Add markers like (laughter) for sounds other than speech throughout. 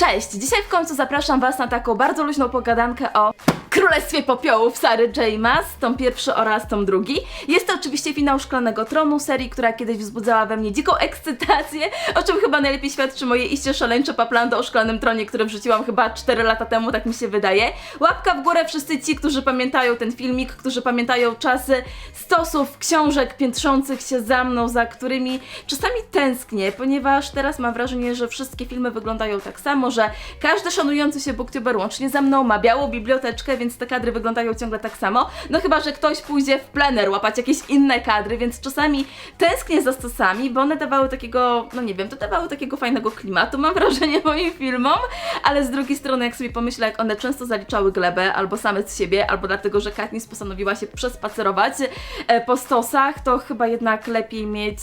Cześć! Dzisiaj w końcu zapraszam Was na taką bardzo luźną pogadankę o Królestwie Popiołów Sary J. Tom pierwszy oraz tom drugi. Jest to oczywiście finał Szklanego Tronu, serii, która kiedyś wzbudzała we mnie dziką ekscytację, o czym chyba najlepiej świadczy moje iście szaleńcze paplando o Szklanym Tronie, które wrzuciłam chyba 4 lata temu, tak mi się wydaje. Łapka w górę wszyscy ci, którzy pamiętają ten filmik, którzy pamiętają czasy stosów książek piętrzących się za mną, za którymi czasami tęsknię, ponieważ teraz mam wrażenie, że wszystkie filmy wyglądają tak samo, że każdy szanujący się booktuber łącznie ze mną ma białą biblioteczkę, więc te kadry wyglądają ciągle tak samo. No chyba, że ktoś pójdzie w plener łapać jakieś inne kadry, więc czasami tęsknię za stosami, bo one dawały takiego, no nie wiem, to dawały takiego fajnego klimatu, mam wrażenie, moim filmom, ale z drugiej strony, jak sobie pomyślę, jak one często zaliczały glebę, albo same z siebie, albo dlatego, że Katniss postanowiła się przespacerować e, po stosach, to chyba jednak lepiej mieć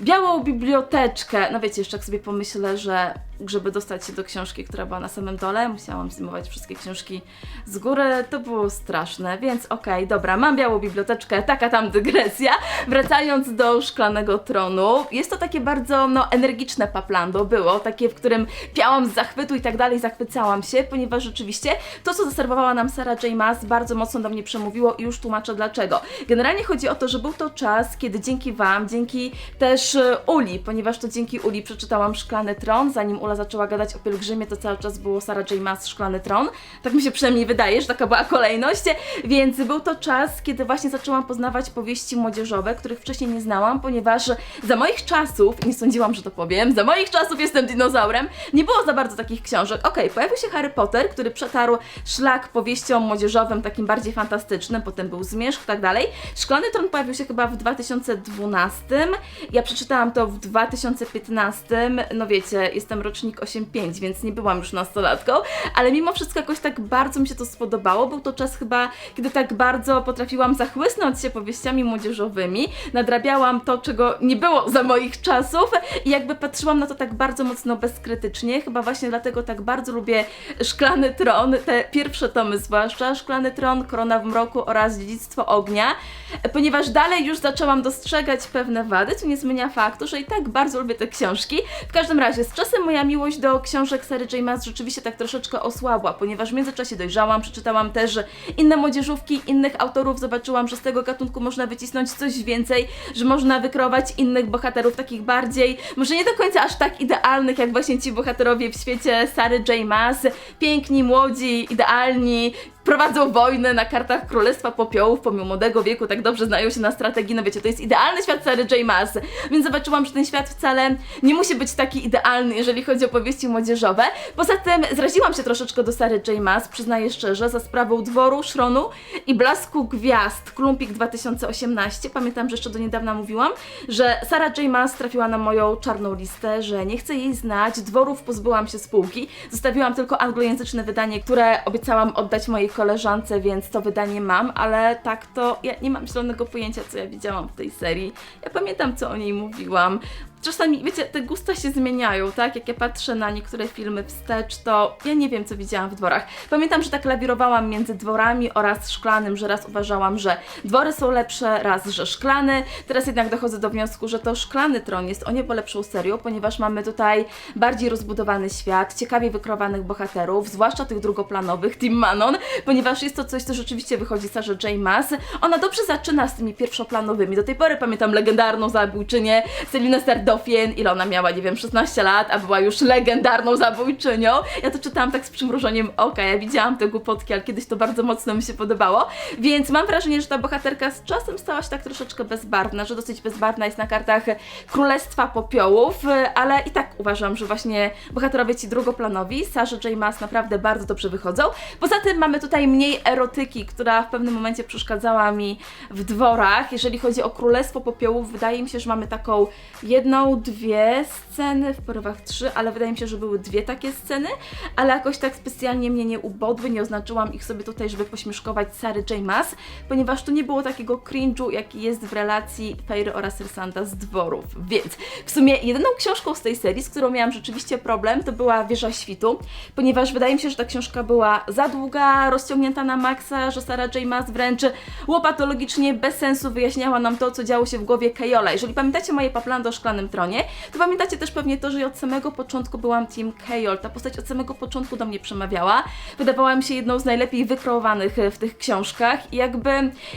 białą biblioteczkę. No wiecie, jeszcze jak sobie pomyślę, że żeby dostać się do książki, która była na samym dole, musiałam zdejmować wszystkie książki z góry, to było straszne, więc okej, dobra, mam białą biblioteczkę, taka tam dygresja. Wracając do Szklanego Tronu, jest to takie bardzo, no, energiczne paplando było, takie, w którym piałam z zachwytu i tak dalej, zachwycałam się, ponieważ rzeczywiście to, co zaserwowała nam Sarah J. Maas, bardzo mocno do mnie przemówiło i już tłumaczę dlaczego. Generalnie chodzi o to, że był to czas, kiedy dzięki Wam, dzięki też e, Uli, ponieważ to dzięki Uli przeczytałam Szklany Tron, zanim Ula zaczęła gadać o pielgrzymie, to cały czas było Sarah J. Maas Szklany Tron. Tak mi się przynajmniej wydaje, że taka była kolejność. Więc był to czas, kiedy właśnie zaczęłam poznawać powieści młodzieżowe, których wcześniej nie znałam, ponieważ za moich czasów, nie sądziłam, że to powiem, za moich czasów jestem dinozaurem, nie było za bardzo takich książek. Okej, pojawił się Harry Potter, który przetarł szlak powieściom młodzieżowym, takim bardziej fantastycznym, potem był Zmierzch i tak dalej. Szklany Tron pojawił się chyba w 2012, ja przeczytałam to w 2015, no wiecie, jestem rocznik 8.5, więc nie byłam już nastolatką, ale mimo wszystko jakoś tak bardzo mi się to spodobało. Był to czas chyba, kiedy tak bardzo potrafiłam zachłysnąć się powieściami młodzieżowymi, nadrabiałam to, czego nie było za moich czasów i jakby patrzyłam na to tak bardzo mocno bezkrytycznie, chyba właśnie dlatego tak bardzo lubię Szklany Tron, te pierwsze tomy zwłaszcza, Szklany Tron, Korona w Mroku oraz Dziedzictwo Ognia, ponieważ dalej już zaczęłam dostrzegać pewne wady, co nie zmienia faktu, że i tak bardzo lubię te książki. W każdym razie, z czasem moja miłość do książek serii J. Maas rzeczywiście tak troszeczkę osłabła, ponieważ w międzyczasie dojrzałam, przeczytałam też inne młodzieżówki, innych autorów, zobaczyłam, że z tego gatunku można wycisnąć coś więcej, że można wykreować innych bohaterów, takich bardziej, może nie do końca aż tak idealnych, jak właśnie ci bohaterowie w świecie Sary J. Maas, piękni, młodzi, idealni, prowadzą wojnę na kartach Królestwa Popiołów, pomimo młodego wieku, tak dobrze znają się na strategii, no wiecie, to jest idealny świat Sary J. Maas, więc zobaczyłam, że ten świat wcale nie musi być taki idealny, jeżeli chodzi o powieści młodzieżowe. Poza tym zraziłam się troszeczkę do Sary J. Maas, przyznaję szczerze, za sprawą Dworu, Szronu i Blasku Gwiazd, Klumpik 2018. Pamiętam, że jeszcze do niedawna mówiłam, że Sarah J. Maas trafiła na moją czarną listę, że nie chcę jej znać, dworów pozbyłam się spółki, zostawiłam tylko anglojęzyczne wydanie, które obiecałam oddać mojej koleżance, więc to wydanie mam, ale tak to ja nie mam zielonego pojęcia, co ja widziałam w tej serii. Ja pamiętam, co o niej mówiłam. Czasami, wiecie, te gusta się zmieniają, tak? Jak ja patrzę na niektóre filmy wstecz, to ja nie wiem, co widziałam w dworach. Pamiętam, że tak lawirowałam między dworami oraz szklanym, że raz uważałam, że dwory są lepsze, raz, że szklany. Teraz jednak dochodzę do wniosku, że to szklany tron jest o niebo lepszą serią, ponieważ mamy tutaj bardziej rozbudowany świat, ciekawie wykreowanych bohaterów, zwłaszcza tych drugoplanowych, Team Manon, ponieważ jest to coś, co rzeczywiście wychodzi z Sarah J. Maas. Ona dobrze zaczyna z tymi pierwszoplanowymi. Do tej pory pamiętam legendarną zabójczynię Celinę Stardowien, ile ona miała, nie wiem, 16 lat, a była już legendarną zabójczynią. Ja to czytałam tak z przymrużeniem oka, ja widziałam te głupotki, ale kiedyś to bardzo mocno mi się podobało, więc mam wrażenie, że ta bohaterka z czasem stała się tak troszeczkę bezbarwna, że dosyć bezbarwna jest na kartach Królestwa Popiołów, ale i tak uważam, że właśnie bohaterowie ci drugoplanowi, Sarah J. Maas naprawdę bardzo dobrze wychodzą. Poza tym mamy tutaj mniej erotyki, która w pewnym momencie przeszkadzała mi w dworach. Jeżeli chodzi o Królestwo Popiołów, wydaje mi się, że mamy taką jedną, dwie sceny, w porywach trzy, ale wydaje mi się, że były dwie takie sceny, ale jakoś tak specjalnie mnie nie ubodły, nie oznaczyłam ich sobie tutaj, żeby pośmieszkować Sary J. Maas, ponieważ tu nie było takiego cringe'u, jaki jest w relacji Fairy oraz Rysanda z dworów. Więc w sumie jedyną książką z tej serii, z którą miałam rzeczywiście problem, to była Wieża Świtu, ponieważ wydaje mi się, że ta książka była za długa, rozciągnięta na maksa, że Sarah J. Maas wręcz łopatologicznie, bez sensu wyjaśniała nam to, co działo się w głowie Kajola. Jeżeli pamiętacie moje paplando Szklanym tronie, to pamiętacie też pewnie to, że ja od samego początku byłam Team Kejol. Ta postać od samego początku do mnie przemawiała. Wydawała mi się jedną z najlepiej wykreowanych e, w tych książkach i jakby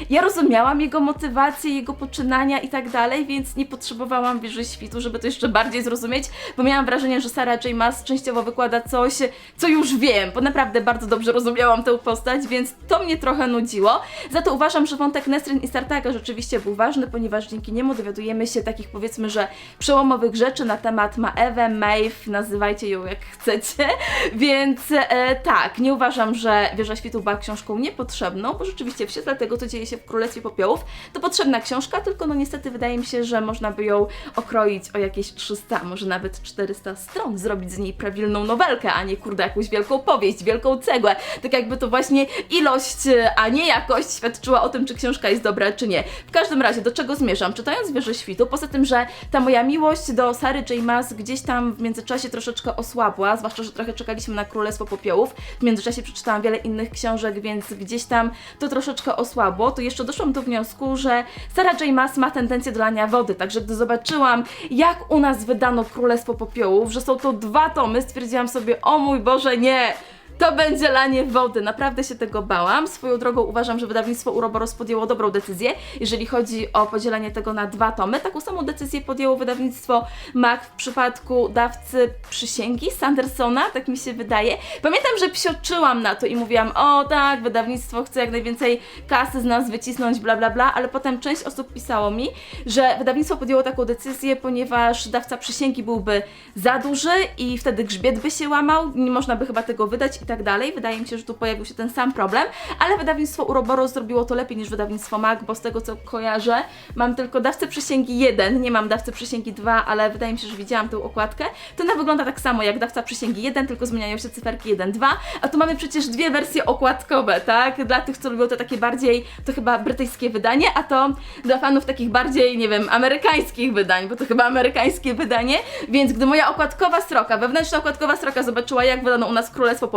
ja rozumiałam jego motywację, jego poczynania i tak dalej, więc nie potrzebowałam wieży świtu, żeby to jeszcze bardziej zrozumieć, bo miałam wrażenie, że Sarah J. Maas częściowo wykłada coś, co już wiem, bo naprawdę bardzo dobrze rozumiałam tę postać, więc to mnie trochę nudziło. Za to uważam, że wątek Nesrin i Sartaga rzeczywiście był ważny, ponieważ dzięki niemu dowiadujemy się takich powiedzmy, że przełomowych rzeczy na temat Maeve, Maeve, nazywajcie ją jak chcecie, (laughs) więc e, tak, nie uważam, że Wieża Świtu była książką niepotrzebną, bo rzeczywiście w świetle tego, co dzieje się w Królestwie Popiołów, to potrzebna książka, tylko no niestety wydaje mi się, że można by ją okroić o jakieś 300, może nawet 400 stron, zrobić z niej prawilną nowelkę, a nie kurde jakąś wielką powieść, wielką cegłę, tak jakby to właśnie ilość, a nie jakość świadczyła o tym, czy książka jest dobra, czy nie. W każdym razie, do czego zmierzam? Czytając Wieżę Świtu, poza tym, że ta moja miłość do Sary J. Maas gdzieś tam w międzyczasie troszeczkę osłabła, zwłaszcza, że trochę czekaliśmy na Królestwo Popiołów. W międzyczasie przeczytałam wiele innych książek, więc gdzieś tam to troszeczkę osłabło. To jeszcze doszłam do wniosku, że Sara J. Maas ma tendencję do lania wody, także gdy zobaczyłam, jak u nas wydano Królestwo Popiołów, że są to dwa tomy, stwierdziłam sobie, o mój Boże, nie! To będzie lanie wody. Naprawdę się tego bałam. Swoją drogą uważam, że wydawnictwo Uroboros podjęło dobrą decyzję, jeżeli chodzi o podzielenie tego na dwa tomy. Taką samą decyzję podjęło wydawnictwo MAC w przypadku dawcy przysięgi Sandersona, tak mi się wydaje. Pamiętam, że psioczyłam na to i mówiłam, o tak, wydawnictwo chce jak najwięcej kasy z nas wycisnąć, bla bla bla, ale potem część osób pisało mi, że wydawnictwo podjęło taką decyzję, ponieważ dawca przysięgi byłby za duży i wtedy grzbiet by się łamał, nie można by chyba tego wydać i tak dalej. Wydaje mi się, że tu pojawił się ten sam problem, ale wydawnictwo Uroboros zrobiło to lepiej niż wydawnictwo MAC, bo z tego co kojarzę, mam tylko dawcę przysięgi 1, nie mam dawcy przysięgi 2, ale wydaje mi się, że widziałam tę okładkę. To ona wygląda tak samo jak dawca przysięgi 1, tylko zmieniają się cyferki 1, 2, a tu mamy przecież dwie wersje okładkowe, tak? Dla tych, co lubią te takie bardziej, to chyba brytyjskie wydanie, a to dla fanów takich bardziej, nie wiem, amerykańskich wydań, bo to chyba amerykańskie wydanie, więc gdy moja okładkowa sroka, wewnętrzna okładkowa sroka zobaczyła, jak wydano u nas Królestwo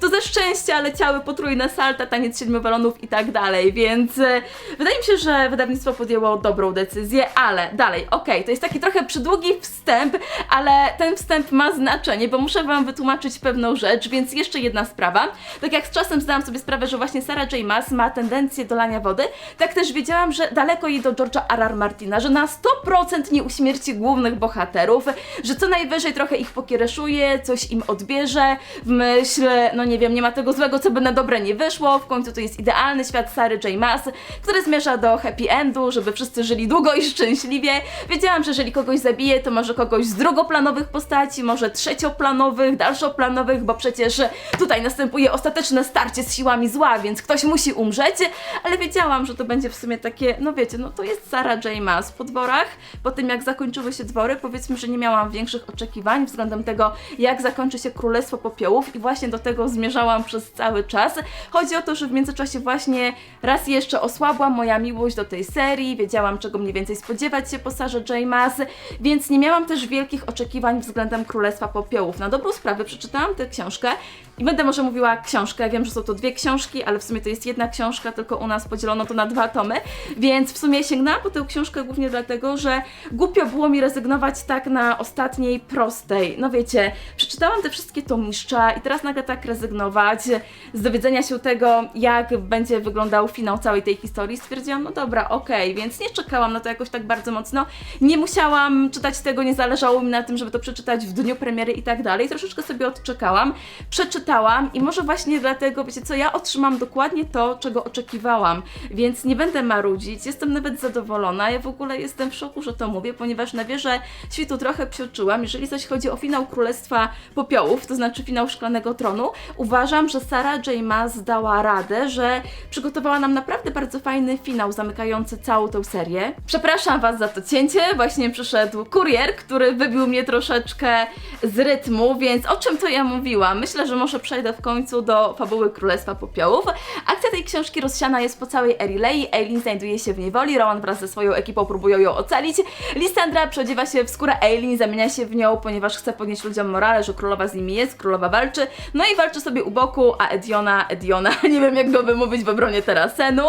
To ze szczęścia leciały potrójne salta, taniec siedmiu balonów i tak dalej, więc e, wydaje mi się, że wydawnictwo podjęło dobrą decyzję, ale dalej, okej, to jest taki trochę przydługi wstęp, ale ten wstęp ma znaczenie, bo muszę Wam wytłumaczyć pewną rzecz, więc jeszcze jedna sprawa. Tak jak z czasem zdałam sobie sprawę, że właśnie Sarah J. Maas ma tendencję do lania wody, tak też wiedziałam, że daleko jej do George'a R. R. Martina, że na 100% nie uśmierci głównych bohaterów, że co najwyżej trochę ich pokiereszuje, coś im odbierze, w myśl, no nie wiem, nie ma tego złego, co by na dobre nie wyszło, w końcu to jest idealny świat Sary J. Maas, który zmierza do happy endu, żeby wszyscy żyli długo i szczęśliwie. Wiedziałam, że jeżeli kogoś zabije, to może kogoś z drugoplanowych postaci, może trzecioplanowych, dalszoplanowych, bo przecież tutaj następuje ostateczne starcie z siłami zła, więc ktoś musi umrzeć, ale wiedziałam, że to będzie w sumie takie, no wiecie, no to jest Sarah J. Maas po dworach, po tym jak zakończyły się dwory, powiedzmy, że nie miałam większych oczekiwań względem tego, jak zakończy się Królestwo Popiołów i właśnie do tego zmierzałam przez cały czas. Chodzi o to, że w międzyczasie właśnie raz jeszcze osłabła moja miłość do tej serii, wiedziałam czego mniej więcej spodziewać się po Sarze J. Maas, więc nie miałam też wielkich oczekiwań względem Królestwa Popiołów. Na dobrą sprawę przeczytałam tę książkę i będę może mówiła książkę, wiem, że są to dwie książki, ale w sumie to jest jedna książka, tylko u nas podzielono to na dwa tomy, więc w sumie sięgnęłam po tę książkę głównie dlatego, że głupio było mi rezygnować tak na ostatniej prostej. No wiecie, przeczytałam te wszystkie tomiszcza i teraz nagle tak rezygnować z dowiedzenia się tego, jak będzie wyglądał finał całej tej historii, stwierdziłam, no dobra, okej, więc nie czekałam na to jakoś tak bardzo mocno, nie musiałam czytać tego, nie zależało mi na tym, żeby to przeczytać w dniu premiery i tak dalej, troszeczkę sobie odczekałam, przeczytałam i może właśnie dlatego, wiecie co, ja otrzymam dokładnie to, czego oczekiwałam, więc nie będę marudzić, jestem nawet zadowolona, ja w ogóle jestem w szoku, że to mówię, ponieważ na wieżę świtu trochę psioczyłam, jeżeli zaś chodzi o finał Królestwa Popiołów, to znaczy finał Szklanego Tronu, uważam, że Sarah J. Maas dała radę, że przygotowała nam naprawdę bardzo fajny finał zamykający całą tę serię. Przepraszam Was za to cięcie, właśnie przyszedł kurier, który wybił mnie troszeczkę z rytmu, więc o czym to ja mówiłam? Myślę, że może przejdę w końcu do fabuły Królestwa Popiołów. Akcja tej książki rozsiana jest po całej Erilei. Eileen znajduje się w niewoli, Rowan wraz ze swoją ekipą próbują ją ocalić. Lysandra przyodziewa się w skórę Eileen, zamienia się w nią, ponieważ chce podnieść ludziom morale, że królowa z nimi jest, królowa walczy. No i walczy sobie u boku, a Ediona, Ediona, (laughs) nie wiem jak go wymówić w obronie Terasenu.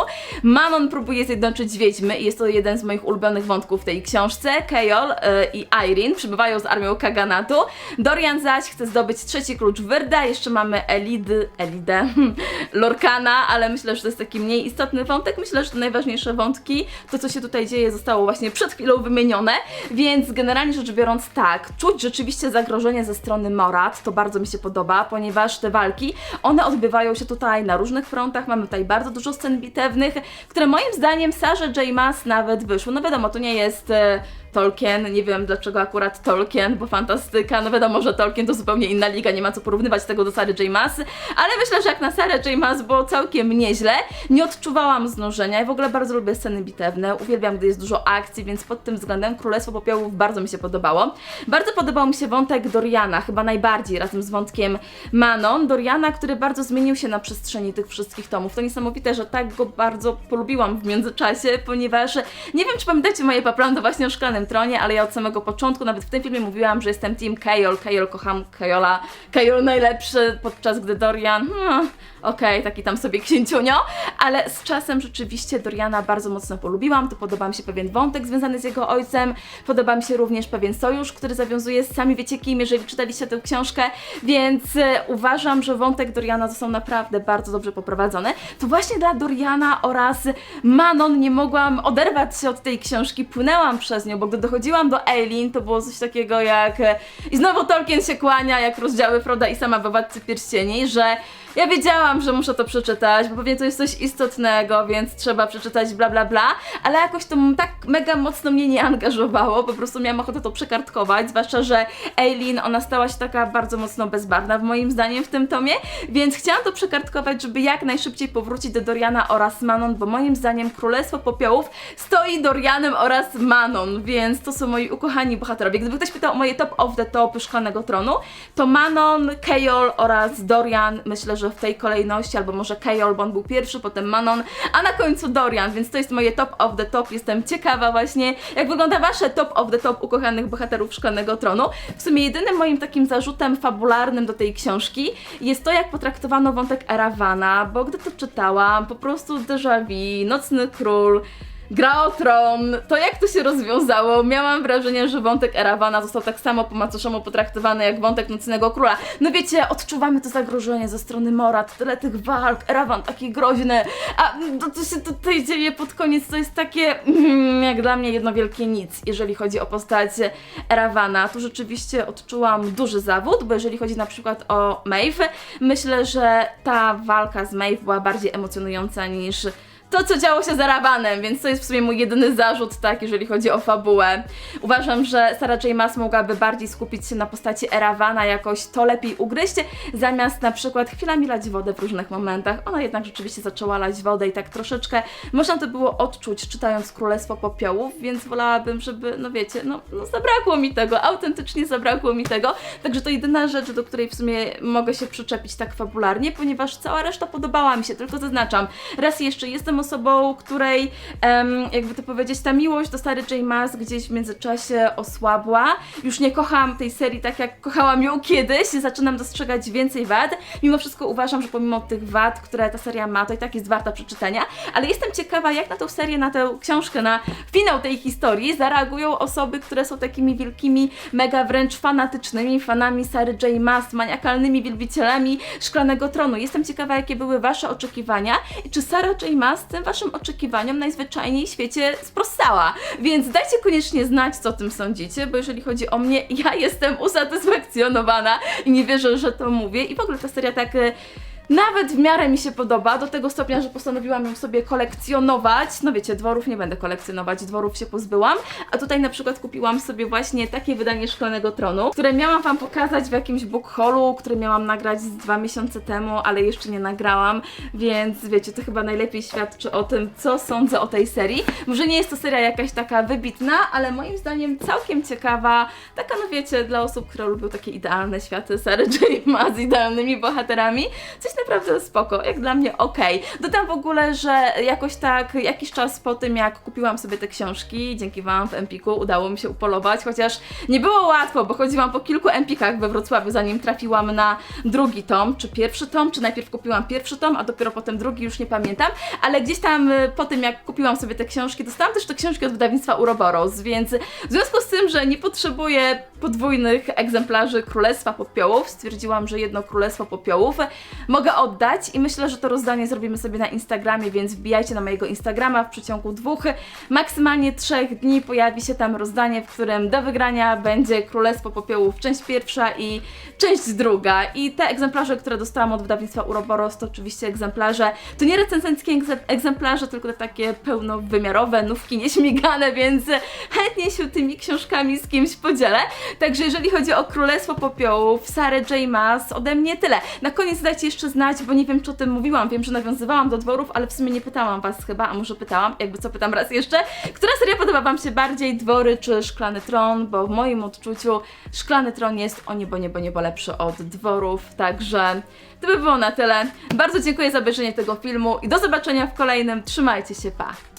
Manon próbuje zjednoczyć wiedźmy i jest to jeden z moich ulubionych wątków w tej książce. Kejol e, i Irene przybywają z armią Kaganatu. Dorian zaś chce zdobyć trzeci klucz Wyrda. Jeszcze mamy Elidy, Elidę, (laughs) Lorkana, ale myślę, że to jest taki mniej istotny wątek. Myślę, że te najważniejsze wątki, to co się tutaj dzieje, zostało właśnie przed chwilą wymienione. Więc generalnie rzecz biorąc, tak, czuć rzeczywiście zagrożenie ze strony Morat. To bardzo mi się podoba, ponieważ te walki, one odbywają się tutaj na różnych frontach. Mamy tutaj bardzo dużo scen bitewnych, które moim zdaniem Sarze J. Maas nawet wyszły. No wiadomo, to nie jest. Tolkien, nie wiem dlaczego akurat Tolkien, bo fantastyka, no wiadomo, że Tolkien to zupełnie inna liga, nie ma co porównywać tego do Sary J. Maas, ale myślę, że jak na Sarę J. Maas było całkiem nieźle, nie odczuwałam znużenia i w ogóle bardzo lubię sceny bitewne, uwielbiam, gdy jest dużo akcji, więc pod tym względem Królestwo Popiołów bardzo mi się podobało. Bardzo podobał mi się wątek Doriana, chyba najbardziej, razem z wątkiem Manon, Doriana, który bardzo zmienił się na przestrzeni tych wszystkich tomów. To niesamowite, że tak go bardzo polubiłam w międzyczasie, ponieważ nie wiem, czy pamiętacie moje paplandy właśnie o Szklanym Tronie, ale ja od samego początku, nawet w tym filmie mówiłam, że jestem team Kajol, Kajol kocham Kajola, Kajol najlepszy, podczas gdy Dorian, hmm, okej, taki tam sobie księciunio, ale z czasem rzeczywiście Doriana bardzo mocno polubiłam, to podoba mi się pewien wątek związany z jego ojcem, podoba mi się również pewien sojusz, który zawiązuje. Z sami wiecie kim, jeżeli czytaliście tę książkę, więc e, uważam, że wątek Doriana został naprawdę bardzo dobrze poprowadzony. To właśnie dla Doriana oraz Manon nie mogłam oderwać się od tej książki, płynęłam przez nią, bo gdy dochodziłam do Eileen, to było coś takiego jak e, i znowu Tolkien się kłania, jak rozdziały Froda i sama we Władcy Pierścieni, że ja wiedziałam, że muszę to przeczytać, bo pewnie to jest coś istotnego, więc trzeba przeczytać bla bla bla, ale jakoś to tak mega mocno mnie nie angażowało, po prostu miałam ochotę to przekartkować, zwłaszcza, że Eileen, ona stała się taka bardzo mocno bezbarwna w moim zdaniem w tym tomie, więc chciałam to przekartkować, żeby jak najszybciej powrócić do Doriana oraz Manon, bo moim zdaniem Królestwo Popiołów stoi Dorianem oraz Manon, więc to są moi ukochani bohaterowie. Gdyby ktoś pytał o moje top of the top Szklanego Tronu, to Manon, Kejol oraz Dorian, myślę, że w tej kolejności, albo może Kejol, bo on był pierwszy, potem Manon, a na końcu Dorian, więc to jest moje top of the top. Jestem ciekawa właśnie, jak wygląda wasze top of the top ukochanych bohaterów Szklanego Tronu. W sumie jedynym moim takim zarzutem fabularnym do tej książki jest to, jak potraktowano wątek Eravana, bo gdy to czytałam, po prostu déjà vu, Nocny Król, Gra o tron, to jak to się rozwiązało? Miałam wrażenie, że wątek Eravana został tak samo po macoszemu potraktowany jak wątek Nocnego Króla. No wiecie, odczuwamy to zagrożenie ze strony Morat, tyle tych walk, Erawan taki groźny, a to, to się tutaj dzieje pod koniec, to jest takie mm, jak dla mnie jedno wielkie nic, jeżeli chodzi o postać Eravana. Tu rzeczywiście odczułam duży zawód, bo jeżeli chodzi na przykład o Maeve, myślę, że ta walka z Maeve była bardziej emocjonująca niż to, co działo się z Aravanem, więc to jest w sumie mój jedyny zarzut, tak, jeżeli chodzi o fabułę. Uważam, że Sarah J. Maas mogłaby bardziej skupić się na postaci Eravana, jakoś to lepiej ugryźć, zamiast na przykład chwilami lać wodę w różnych momentach. Ona jednak rzeczywiście zaczęła lać wodę i tak troszeczkę można to było odczuć, czytając Królestwo Popiołów, więc wolałabym, żeby, no wiecie, no, no zabrakło mi tego, autentycznie zabrakło mi tego, także to jedyna rzecz, do której w sumie mogę się przyczepić tak fabularnie, ponieważ cała reszta podobała mi się, tylko zaznaczam, raz jeszcze jestem osobą, której, em, jakby to powiedzieć, ta miłość do Sary J. Maas gdzieś w międzyczasie osłabła. Już nie kocham tej serii tak, jak kochałam ją kiedyś. Zaczynam dostrzegać więcej wad. Mimo wszystko uważam, że pomimo tych wad, które ta seria ma, to i tak jest warta przeczytania. Ale jestem ciekawa, jak na tą serię, na tę książkę, na finał tej historii zareagują osoby, które są takimi wielkimi, mega wręcz fanatycznymi fanami Sary J. Maas, maniakalnymi wielbicielami Szklanego Tronu. Jestem ciekawa, jakie były Wasze oczekiwania i czy Sarah J. Maas tym Waszym oczekiwaniom najzwyczajniej w świecie sprostała. Więc dajcie koniecznie znać, co o tym sądzicie, bo jeżeli chodzi o mnie, ja jestem (laughs) usatysfakcjonowana i nie wierzę, że to mówię. I w ogóle ta seria tak e, nawet w miarę mi się podoba, do tego stopnia, że postanowiłam ją sobie kolekcjonować. No wiecie, dworów nie będę kolekcjonować, dworów się pozbyłam, a tutaj na przykład kupiłam sobie właśnie takie wydanie Szklanego Tronu, które miałam Wam pokazać w jakimś book haulu, który miałam nagrać z dwa miesiące temu, ale jeszcze nie nagrałam, więc wiecie, to chyba najlepiej świadczy o tym, co sądzę o tej serii. Może nie jest to seria jakaś taka wybitna, ale moim zdaniem całkiem ciekawa, taka no wiecie, dla osób, które lubią takie idealne światy Sary J. Maas z idealnymi bohaterami, coś naprawdę spoko, jak dla mnie okej. Dodam w ogóle, że jakoś tak jakiś czas po tym, jak kupiłam sobie te książki, dzięki Wam w Empiku udało mi się upolować, chociaż nie było łatwo, bo chodziłam po kilku Empikach we Wrocławiu, zanim trafiłam na drugi tom, czy pierwszy tom, czy najpierw kupiłam pierwszy tom, a dopiero potem drugi, już nie pamiętam, ale gdzieś tam y, po tym, jak kupiłam sobie te książki, dostałam też te książki od wydawnictwa Uroboros, więc w związku z tym, że nie potrzebuję podwójnych egzemplarzy Królestwa Popiołów, stwierdziłam, że jedno Królestwo Popiołów mogę oddać i myślę, że to rozdanie zrobimy sobie na Instagramie, więc wbijajcie na mojego Instagrama w przeciągu dwóch, maksymalnie trzech dni pojawi się tam rozdanie, w którym do wygrania będzie Królestwo Popiołów część pierwsza i część druga i te egzemplarze, które dostałam od wydawnictwa Uroboros to oczywiście egzemplarze, to nie recenzenckie egze- egzemplarze, tylko te takie pełnowymiarowe, nówki nieśmigane, więc chętnie się tymi książkami z kimś podzielę. Także jeżeli chodzi o Królestwo Popiołów, Sarę J. Ode mnie tyle. Na koniec dajcie jeszcze bo nie wiem czy o tym mówiłam, wiem, że nawiązywałam do dworów, ale w sumie nie pytałam Was chyba, a może pytałam, jakby co pytam raz jeszcze. Która seria podoba Wam się bardziej, dwory czy Szklany Tron? Bo w moim odczuciu Szklany Tron jest o niebo, niebo, niebo lepszy od dworów, także to by było na tyle. Bardzo dziękuję za obejrzenie tego filmu i do zobaczenia w kolejnym. Trzymajcie się, pa!